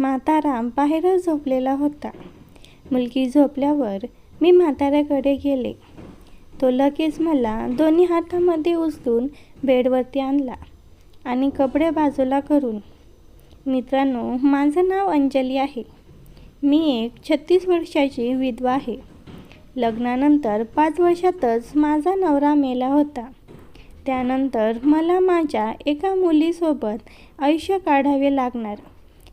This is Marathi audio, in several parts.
म्हातारा बाहेरच झोपलेला होता. मुलगी झोपल्यावर मी म्हाताऱ्याकडे गेले. तो लगेच मला दोन्ही हातामध्ये उचलून बेडवरती आणला आणि कपडे बाजूला करून मित्रांनो माझं नाव अंजली आहे. मी एक छत्तीस वर्षाची विधवा आहे. लग्नानंतर पाच वर्षातच माझा नवरा मेला होता. त्यानंतर मला माझ्या एका मुलीसोबत आयुष्य काढावे लागणार.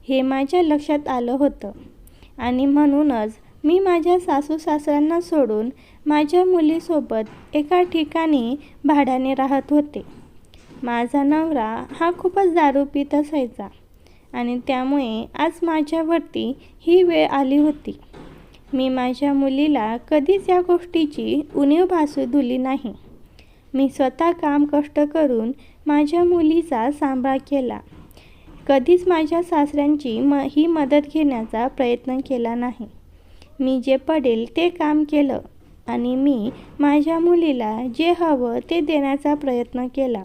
हे माझ्या लक्षात आलं होतं. आणि म्हणूनच मी माझ्या सासू सासऱ्यांना सोडून माझ्या मुलीसोबत एका ठिकाणी भाड्याने राहत होते. माझा नवरा हा खूपच दारू पित असायचा आणि त्यामुळे आज माझ्यावरती ही वेळ आली होती. मी माझ्या मुलीला कधीच या गोष्टीची उणीव भासू दिली नाही. मी स्वतः काम कष्ट करून माझ्या मुलीचा सांभाळ केला. कधीच माझ्या सासऱ्यांची म ही मदत घेण्याचा प्रयत्न केला नाही. मी जे पडेल ते काम केलं आणि मी माझ्या मुलीला जे हवं ते देण्याचा प्रयत्न केला.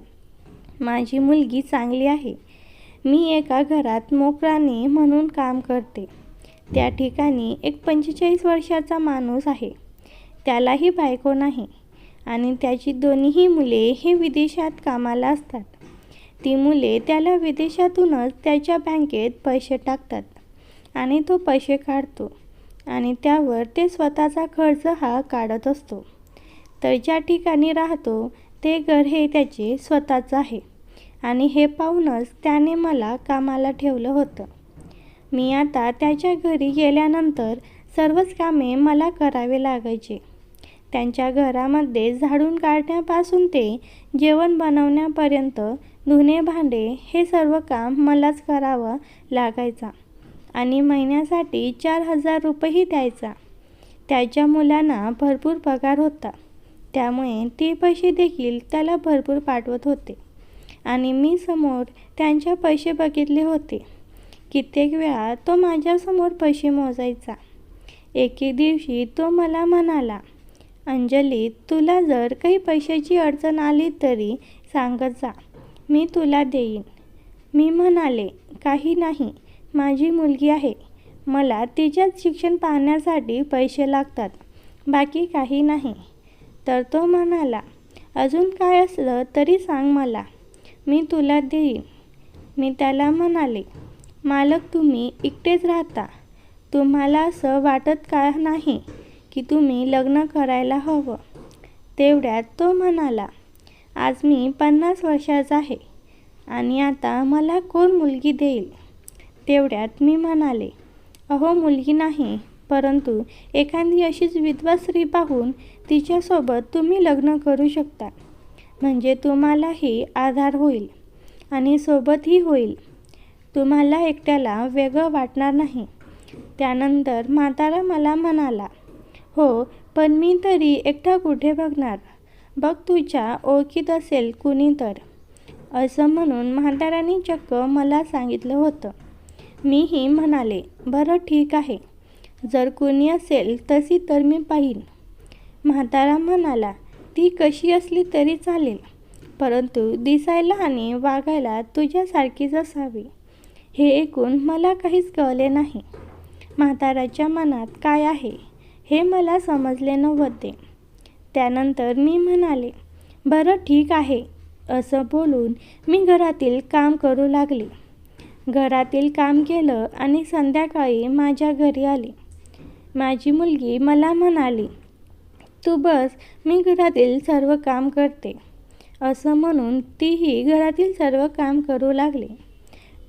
माझी मुलगी चांगली आहे. मी एका घरात मोकराने म्हणून काम करते. त्या ठिकाणी एक पंचेचाळीस वर्षाचा माणूस आहे. त्यालाही बायको नाही आणि त्याची दोन्हीही मुले हे विदेशात कामाला असतात. ती मुले त्याला विदेशातूनच त्याच्या बँकेत पैसे टाकतात आणि तो पैसे काढतो आणि त्यावर ते स्वतःचा खर्च हा काढत असतो. तर ज्या ठिकाणी राहतो ते घर हे त्याचे स्वतःचं आहे आणि हे पाहूनच त्याने मला कामाला ठेवलं होतं. मी आता त्याच्या घरी गेल्यानंतर सर्वच कामे मला करावे लागायचे. त्यांच्या घरामध्ये झाडून काढण्यापासून ते जेवण बनवण्यापर्यंत धुणे भांडे हे सर्व काम मलाच करावं लागायचा आणि महिन्यासाठी चार हजार रुपयेही द्यायचा. त्याच्या मुलांना भरपूर पगार होता. त्यामुळे ते पैसे देखील त्याला भरपूर पाठवत होते. आणि मी समोर त्यांच्या पैसे बघितले होते. कित्येक वेळा तो माझ्यासमोर पैसे मोजायचा. एके दिवशी तो मला म्हणाला अंजली तुला जर काही पैशाची अडचण आली तरी सांगत जा. मी तुला देईन. मी म्हणाले काही नाही. माझी मुलगी आहे. मला तिच्याच शिक्षण पाहण्यासाठी पैसे लागतात. बाकी काही नाही. तर तो म्हणाला अजून काय असलं तरी सांग मला. मी तुला देईन. मी त्याला म्हणाले मालक तुम्ही एकटेच राहता. तुम्हाला असं वाटत का नाही की तुम्ही लग्न करायला हवं? तेवढ्यात तो म्हणाला आज मी पन्नास वर्षाचा आहे आणि आता मला कोण मुलगी देईल? तेवढ्यात मी म्हणाले अहो मुलगी नाही परंतु एखादी अशीच विधवा स्त्री पाहून तिच्यासोबत तुम्ही लग्न करू शकता. म्हणजे तुम्हालाही आधार होईल आणि सोबतही होईल. तुम्हाला एकट्याला वेगळं वाटणार नाही. त्यानंतर म्हातारा मला म्हणाला हो पण मी तरी एकटा कुठे बघणार? बघ तुझ्या ओळखीत असेल कुणी तर. असं म्हणून म्हाताऱ्याने चक्क मला सांगितलं होतं. मीही म्हणाले बरं ठीक आहे. जर कुणी असेल तशी तर मी पाहीन. म्हातारा म्हणाला ती कशी असली तरी चालेल. परंतु दिसायला आणि वागायला तुझ्यासारखीच असावी. हे ऐकून मला काहीच कळले नाही. म्हाताराच्या मनात काय आहे हे मला समजले नव्हते. त्यानंतर मी म्हणाले बरं ठीक आहे. असं बोलून मी घरातील काम करू लागले. घरातील काम केलं आणि संध्याकाळी माझ्या घरी आले. माझी मुलगी मला म्हणाली तू बस मी घरातील सर्व काम करते. असं म्हणून तीही घरातील सर्व काम करू लागली.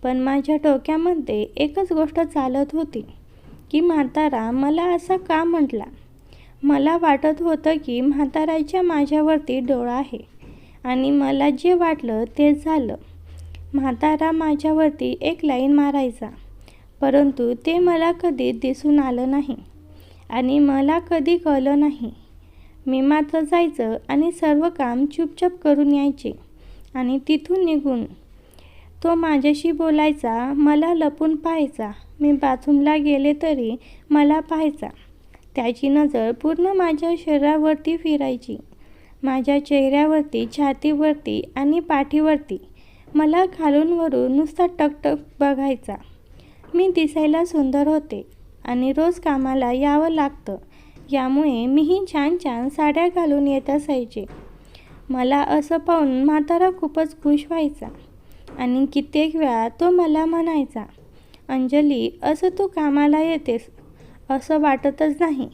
पण माझ्या डोक्यामध्ये एकच गोष्ट चालत होती की म्हातारा मला असं का म्हटला? मला वाटत होतं की म्हाताऱ्याच्या माझ्यावरती डोळा आहे आणि मला जे वाटलं तेच झालं. म्हातारा माझ्यावरती एक लाईन मारायचा परंतु ते मला कधी दिसून आलं नाही आणि मला कधी कळलं नाही. मी मात्र जायचं आणि सर्व काम चुपचाप करून यायचे आणि तिथून निघून तो माझ्याशी बोलायचा मला लपून पाहायचा. मी बाथरूमला गेले तरी मला पाहायचा. त्याची नजर पूर्ण माझ्या शरीरावरती फिरायची. माझ्या चेहऱ्यावरती छातीवरती आणि पाठीवरती. मला खालून वरून नुसता टकटक बघायचा. मी दिसायला सुंदर होते आणि रोज कामाला यावं लागतं. यामुळे मीही छान छान साड्या घालून येत असायचे. मला असं पाहून म्हातारा खूपच खुश व्हायचा आणि कित्येक वेळा तो मला म्हणायचा अंजली असं तू कामाला येतेस असं वाटतच नाही.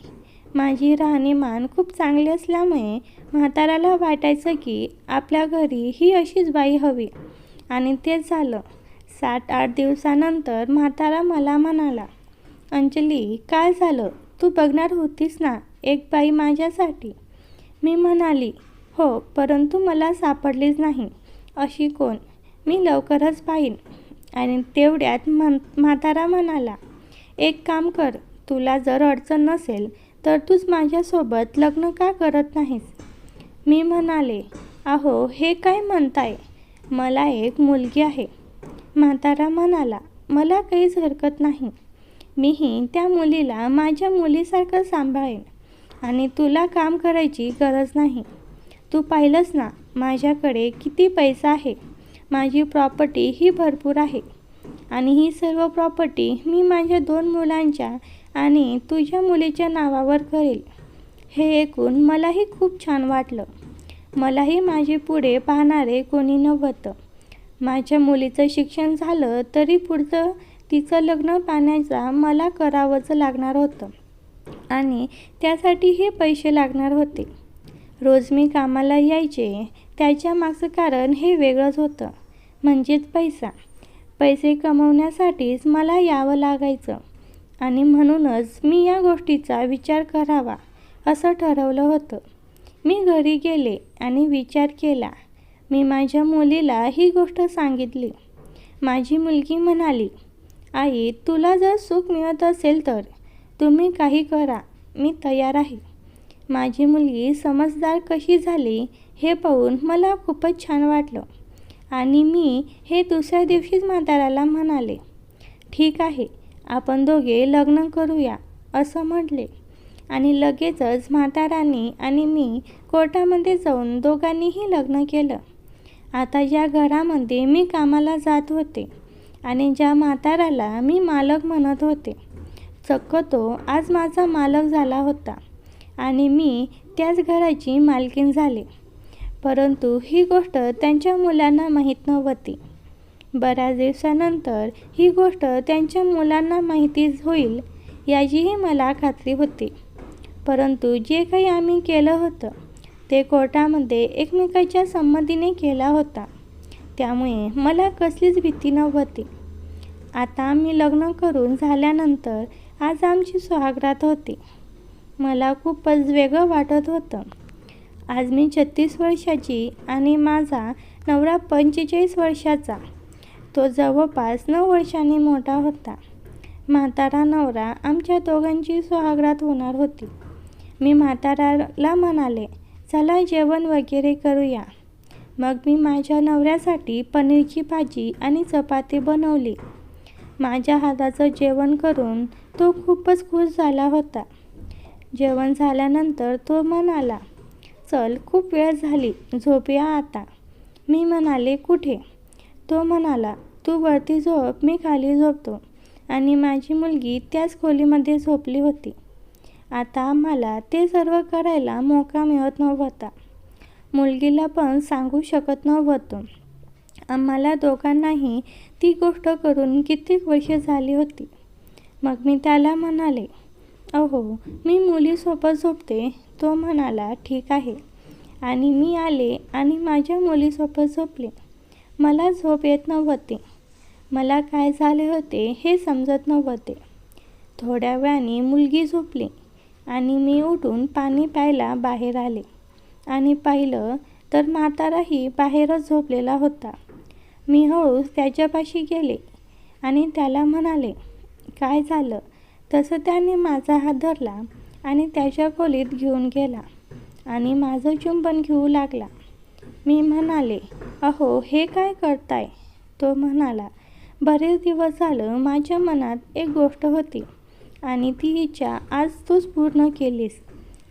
माझी राहणीमान खूप चांगली असल्यामुळे म्हाताराला वाटायचं की आपल्या घरी ही अशीच बाई हवी. आणि तेच झालं. सात आठ दिवसानंतर म्हातारा मला म्हणाला अंजली काय झालं? तू बघणार होतीस ना एक बाई माझ्यासाठी? मी म्हणाली हो परंतु मला सापडलीच नाही. अशी कोण? मी लवकरच पाहीन. आणि तेवढ्यात म्हण म्हातारा म्हणाला एक काम कर तुला जर अडचण नसेल तर तूच माझ्यासोबत लग्न का करत नाहीस? मी म्हणाले अहो हे काय म्हणताय? मला एक मुलगी आहे. म्हातारा म्हणाला मला काहीच हरकत नाही. मीही त्या मुलीला माझ्या मुलीसारखं सांभाळेन आणि तुला काम करायची गरज नाही. तू पाहिलंस ना माझ्याकडे किती पैसा आहे? माझी प्रॉपर्टी ही भरपूर आहे आणि ही सर्व प्रॉपर्टी मी माझ्या दोन मुलांच्या आणि तुझ्या मुलीच्या नावावर करेल. हे ऐकून मलाही खूप छान वाटलं. मलाही माझे पुढे पाहणारे कोणी नव्हतं. माझ्या मुलीचं शिक्षण झालं तरी पुढचं तिचं लग्न पाहण्याचा मला करावंच लागणार होतं. आणि त्यासाठी हे पैसे लागणार होते. रोज मी कामाला यायचे त्याच्या मागचं कारण हे वेगळंच होतं. म्हणजेच पैसा. पैसे कमवण्यासाठीच मला यावं लागायचं. आणि म्हणूनच मी या गोष्टीचा विचार करावा असं ठरवलं होतं. मी घरी गेले आणि विचार केला मी माझ्या मुलीला ही गोष्ट सांगितली. माझी मुलगी म्हणाली आई तुला जर सुख मिळत असेल तर तुम्ही काही करा मी तयार आहे. माझी मुलगी समजदार कशी झाली हे पाहून मला खूपच छान वाटलं. आणि मी हे दुसऱ्या दिवशीच म्हाताऱ्याला म्हणाले ठीक आहे आपण दोघे लग्न करूया असं म्हटले. आणि लगेचच म्हातारानी आणि मी कोर्टामध्ये जाऊन दोघांनीही लग्न केलं. आता ज्या घरामध्ये मी कामाला जात होते आणि ज्या म्हाताराला मी मालक म्हणत होते चक्क तो आज माझा मालक झाला होता आणि मी त्याच घराची मालकीन झाले. परंतु ही गोष्ट त्यांच्या मुलांना माहीत नव्हती. बऱ्याच दिवसानंतर ही गोष्ट त्यांच्या मुलांना माहितीच होईल याचीही मला खात्री होती. परंतु जे काही आम्ही केलं होतं ते कोर्टामध्ये एकमेकाच्या संमतीने केला होता. त्यामुळे मला कसलीच भीती नव्हती. आता आम्ही लग्न करून झाल्यानंतर आज आमची सुहागरात होती. मला खूपच वेगळं वाटत होतं. आज मी छत्तीस वर्षाची आणि माझा नवरा पंचेचाळीस वर्षाचा. तो जवळपास नऊ वर्षांनी मोठा होता. म्हातारा नवरा आमच्या दोघांची सुहागरात होणार होती. मी म्हाताराला म्हणाले चला जेवण वगैरे करूया. मग मी माझ्या नवऱ्यासाठी पनीरची भाजी आणि चपाती बनवली. माझ्या हाताचं जेवण करून तो खूपच खुश झाला होता. जेवण झाल्यानंतर तो म्हणाला चल खूप वेळ झाली झोपूया आता. मी म्हणाले कुठे? तो म्हणाला तू वरती झोप मी खाली झोपतो. आणि माझी मुलगी त्याच खोलीमध्ये झोपली होती. आता आम्हाला ते सर्व करायला मोका मिळत नव्हता. मुलगीला पण सांगू शकत नव्हतो. आम्हाला दोघांनाही ती गोष्ट करून कित्येक वर्षे झाली होती. मग मी त्याला म्हणाले अहो मी मुलीसोबत झोपते. तो म्हणाला ठीक आहे. आणि मी आले आणि माझ्या मुलीसोबत झोपले. मला झोप येत नव्हती. मला काय झाले होते हे समजत नव्हते. थोड्या वेळाने मुलगी झोपली आणि मी उठून पाणी प्यायला बाहेर आले. आणि पाहिलं तर म्हाताराही बाहेरच झोपलेला होता. मी हळूच त्याच्यापाशी गेले आणि त्याला म्हणाले काय झालं? तसं त्याने माझा हात धरला आणि त्याच्या खोलीत घेऊन गेला आणि माझं चुंबन घेऊ लागला. मी म्हणाले अहो हे काय करताय? तो म्हणाला बरेच दिवस झालं माझ्या मनात एक गोष्ट होती आणि ती इच्छा आज तूच पूर्ण केलीस.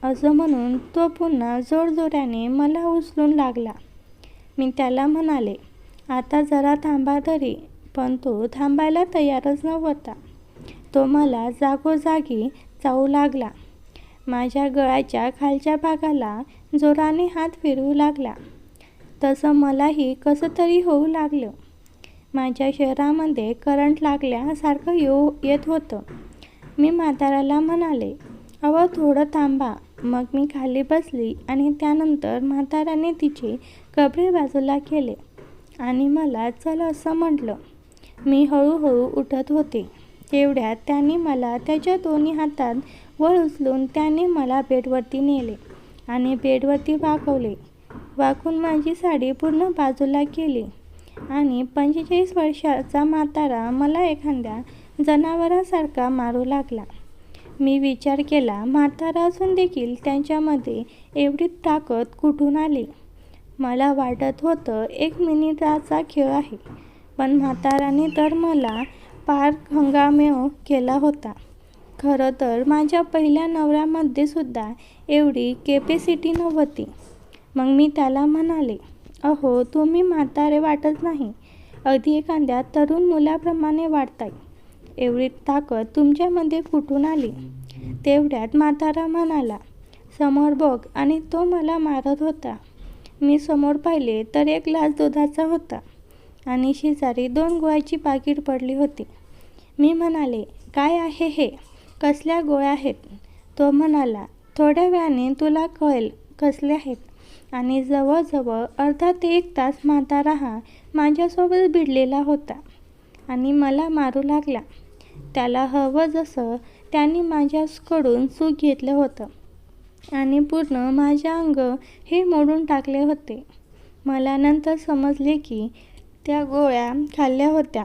असं म्हणून तो पुन्हा जोरजोऱ्याने मला उचलून लागला. मी त्याला म्हणाले आता जरा थांबा तरी पण तो थांबायला तयारच नव्हता. तो मला जागोजागी चावू लागला. माझ्या गळ्याच्या खालच्या भागाला जोराने हात फिरवू लागला. तसं मलाही कसं तरी होऊ लागलं. माझ्या शहरामध्ये करंट लागल्यासारखं येऊ येत होतं. मी म्हाताऱ्याला म्हणाले अव थोडं थांबा. मग मी खाली बसली आणि त्यानंतर म्हाताऱ्याने तिचे कपडे बाजूला केले आणि मला चल असं म्हटलं. मी हळूहळू उठत होते. तेवढ्यात त्याने मला त्याच्या दोन्ही हातात वर उचलून त्याने मला बेडवरती नेले आणि बेडवरती वाकवले वाकून माझी साडी पूर्ण बाजूला केली. आणि पंचेचाळीस वर्षाचा म्हातारा मला एखाद्या जनावरासारखा मारू लागला. मी विचार केला म्हातारा असून देखील त्यांच्यामध्ये एवढी ताकद कुठून आली? मला वाटत होतं एक मिनिटाचा खेळ आहे पण म्हाताराने तर मला पार हंगामेव केला होता. खरं तर माझ्या पहिल्या नवऱ्यामध्ये सुद्धा एवढी कॅपॅसिटी नव्हती. मग मी त्याला म्हणाले अहो तुम्ही म्हातारे वाटत नाही. अगदी एखाद्या तरुण मुलाप्रमाणे वाटताय एवढी ताकद तुमच्यामध्ये कुठून आली. तेवढ्यात म्हातारा म्हणाला समोर बघ. आणि तो मला मारत होता. मी समोर पाहिले तर एक ग्लास दुधाचा होता आणि शेजारी दोन गोळ्याची पाकिट पडली होती. मी म्हणाले काय आहे हे? कसल्या गोळ्या आहेत? तो म्हणाला थोड्या वेळाने तुला कळेल कसले आहेत. आणि जवळजवळ अर्धा ते एक तास म्हातारा हा माझ्यासोबत भिडलेला होता आणि मला मारू लागला. त्याला हवं जसं त्यांनी माझ्याकडून सुख घेतलं होतं आणि पूर्ण माझ्या अंग हे मोडून टाकले होते. मला नंतर समजले की त्या गोळ्या खाल्ल्या होत्या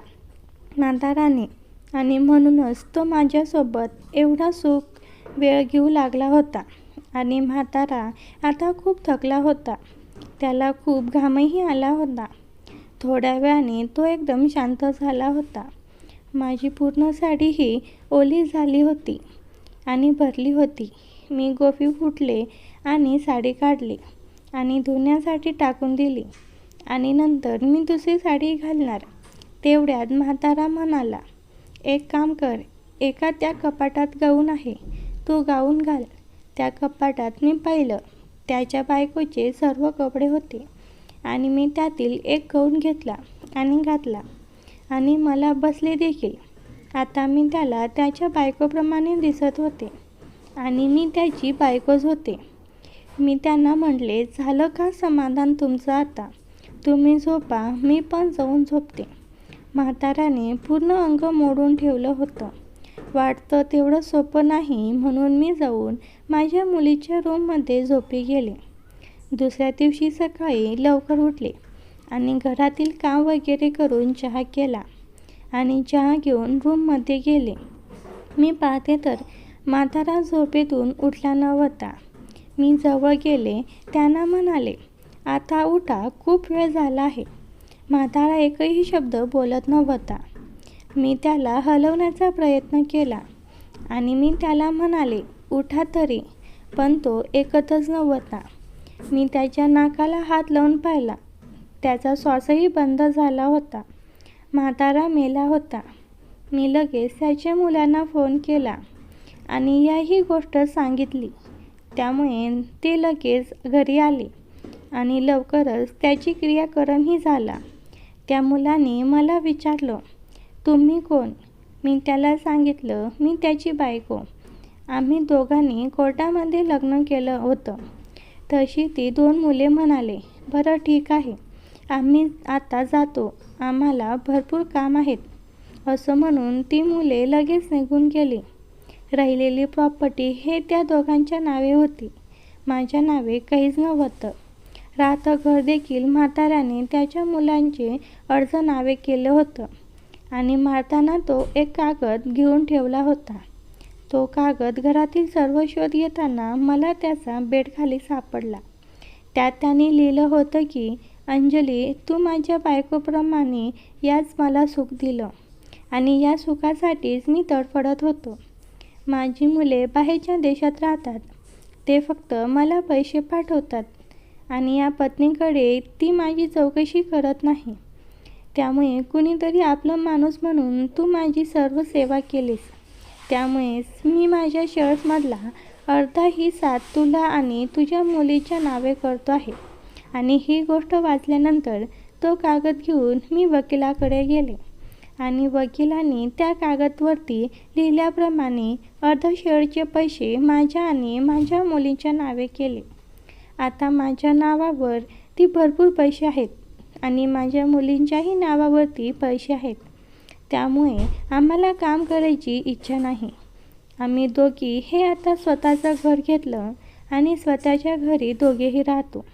म्हाताराने आणि म्हणूनच तो माझ्यासोबत एवढा सुख वेळ घेऊ लागला होता. आणि म्हातारा आता खूप थकला होता. त्याला खूप घामही आला होता. थोड्या वेळाने तो एकदम शांत झाला होता. माझी पूर्ण साडी ही ओली झाली होती आणि भरली होती. मी गोफी फुटले आणि साडी काढली आणि धुण्यासाठी टाकून दिली आणि नंतर मी दुसरी साडी घालणार तेवढ्यात म्हातारा म्हणाला एक काम कर एका त्या कपाटात गाऊन आहे तू गाऊन घाल त्या कपाटात मी पाहिलं. त्याच्या बायकोचे सर्व कपडे होते आणि मी त्यातील एक गाऊन घेतला आणि घातला. आणि मला बसले देखील. आता मी त्याला त्याच्या बायकोप्रमाणे दिसत होते आणि मी त्याची बायकोच होते. मी त्यांना म्हटले झालं का समाधान तुमचं आता? तुम्ही झोपा मी पण जाऊन झोपते. म्हाताराने पूर्ण अंग मोडून ठेवलं होतं. वाटतं तेवढं सोपं नाही म्हणून मी जाऊन माझ्या मुलीच्या रूममध्ये झोपी गेले. दुसऱ्या दिवशी सकाळी लवकर उठले आणि घरातील काम वगैरे करून चहा केला आणि चहा घेऊन रूममध्ये गेले. मी पाहते तर म्हातारा झोपेतून उठला नव्हता. मी जवळ गेले त्यांना म्हणाले आता उठा खूप वेळ झाला आहे. म्हातारा एकही शब्द बोलत नव्हता. मी त्याला हलवण्याचा प्रयत्न केला. आणि मी त्याला म्हणाले उठा तरी. पण तो एकतच नव्हता. मी त्याच्या नाकाला हात लावून पाहिला. त्याचा श्वासही बंद झाला होता. म्हातारा मेला होता. मी लगेच त्याच्या मुलांना फोन केला आणि याही गोष्ट सांगितली. त्यामुळे ते लगेच घरी आले आणि लवकरच त्याची क्रियाकरणही झाला. त्या मुलाने मला विचारलं तुम्ही कोण? मी त्याला सांगितलं मी त्याची बायको. आम्ही दोघांनी कोर्टामध्ये लग्न केलं होतं. तशी ती दोन मुले म्हणाले बरं ठीक आहे. आम्ही आता जातो. आम्हाला भरपूर काम आहेत. असं म्हणून ती मुले लगेच निघून गेली. राहिलेली प्रॉपर्टी हे त्या दोघांच्या नावे होती. माझ्या नावे काहीच नव्हतं. राहतं घर देखील म्हाताऱ्याने त्याच्या मुलांचे अर्ज नावे केलं होतं. आणि मारताना तो एक कागद घेऊन ठेवला होता. तो कागद घरातील सर्व शोध घेताना मला त्याचा बेडखाली सापडला. त्यात त्यांनी लिहिलं होतं की अंजली तू माझ्या बायकोप्रमाणे याच मला सुख दिलं आणि या सुखासाठीच मी तडफडत होतो. माझी मुले बाहेरच्या देशात राहतात. ते फक्त मला पैसे पाठवतात आणि या पत्नीकडे ती माझी चौकशी करत नाही. त्यामुळे कुणीतरी आपलं माणूस म्हणून तू माझी सर्व सेवा केलीस. त्यामुळेच मी माझ्या शेअर्समधला अर्धा ही साथ तुला आणि तुझ्या मुलीच्या नावे करतो आहे. आणि ही गोष्ट वाचल्यानंतर तो कागद घेऊन मी वकिलाकडे गेले. आणि वकिलांनी त्या कागदवरती लिहिल्याप्रमाणे अर्ध शेअरचे पैसे माझ्या आणि माझ्या मुलीच्या नावे केले. आता माझ्या नावावर ती भरपूर पैसे आहेत. आणि माझ्या मुलींच्याही नावावरती पैसे आहेत. त्यामुळे आम्हाला काम करायची इच्छा नाही. आम्ही दोघी हे आता स्वतःचं घर घेतलं आणि स्वतःच्या घरी दोघेही राहतो.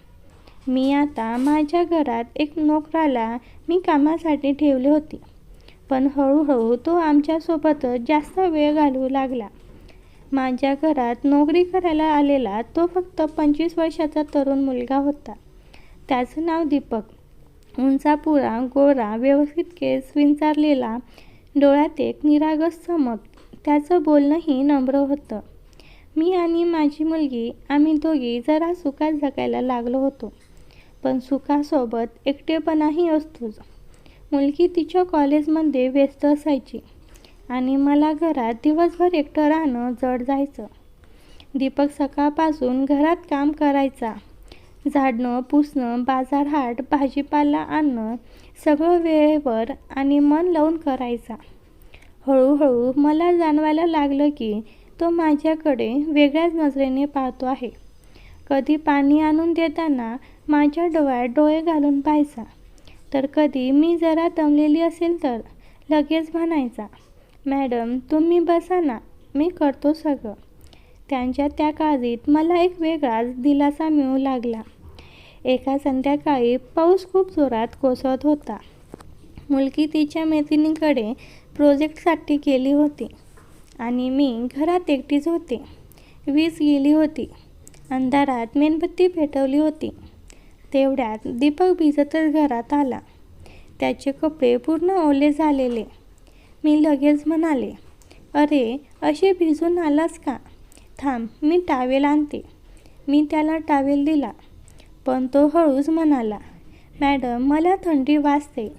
मी आता माझ्या घरात एक नोकराला मी कामासाठी ठेवले होते. पण हळूहळू तो आमच्यासोबतच जास्त वेळ घालवू लागला. माझ्या घरात नोकरी करायला आलेला तो फक्त पंचवीस वर्षाचा तरुण मुलगा होता. त्याचं नाव दीपक. उंचापुरा गोरा व्यवस्थित केस विंचारलेला डोळ्यात एक निरागस चमक. त्याचं बोलणंही नम्र होतं. मी आणि माझी मुलगी आम्ही दोघी जरा सुखात जगायला लागलो होतो. पण सुखासोबत एकटेपणाही असतोच. मुलगी तिच्या कॉलेजमध्ये व्यस्त असायची आणि मला घरात दिवसभर एकटं राहणं जड जायचं. दीपक सकाळपासून घरात काम करायचा. झाडणं पुसणं बाजारहाट भाजीपाला आणणं सगळं वेळेवर आणि मन लावून करायचा. हळूहळू मला जाणवायला लागलं की तो माझ्याकडे वेगळ्याच नजरेने पाहतो आहे. कधी पाणी आणून देताना माझ्या डोळ्यात डोळे घालून पाहायचा. तर कधी मी जरा दमलेली असेल तर लगेच म्हणायचा मॅडम तुम्ही बसा ना मी करतो सगळं. त्यांच्या त्या काळजीत मला एक वेगळाच दिलासा मिळू लागला. एका संध्याकाळी पाऊस खूप जोरात कोसळत होता. मुलगी तिच्या मैत्रिणीकडे प्रोजेक्टसाठी गेली होती आणि मी घरात एकटीच होते. वीज गेली होती. अंधारात मेणबत्ती पेटवली होती. तेवढ्यात दीपक भिजतच घरात आला. त्याचे कपडे पूर्ण ओले झालेले. मी लगेच म्हणाले अरे असे भिजून आलास का? थांब मी टावेल आणते. मी त्याला टावेल दिला. पण तो हळूच म्हणाला मॅडम मला थंडी वाजते.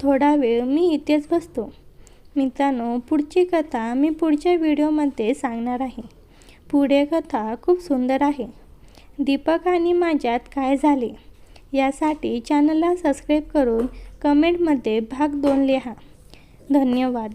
थोडा वेळ मी इथेच बसतो. मित्रांनो पुढची कथा मी पुढच्या व्हिडिओमध्ये सांगणार आहे. पुढे कथा खूप सुंदर आहे. दीपक आणि माझ्यात काय झाले? यासाठी चॅनलला सबस्क्राईब करून कमेंटमध्ये भाग दोन लिहा. धन्यवाद.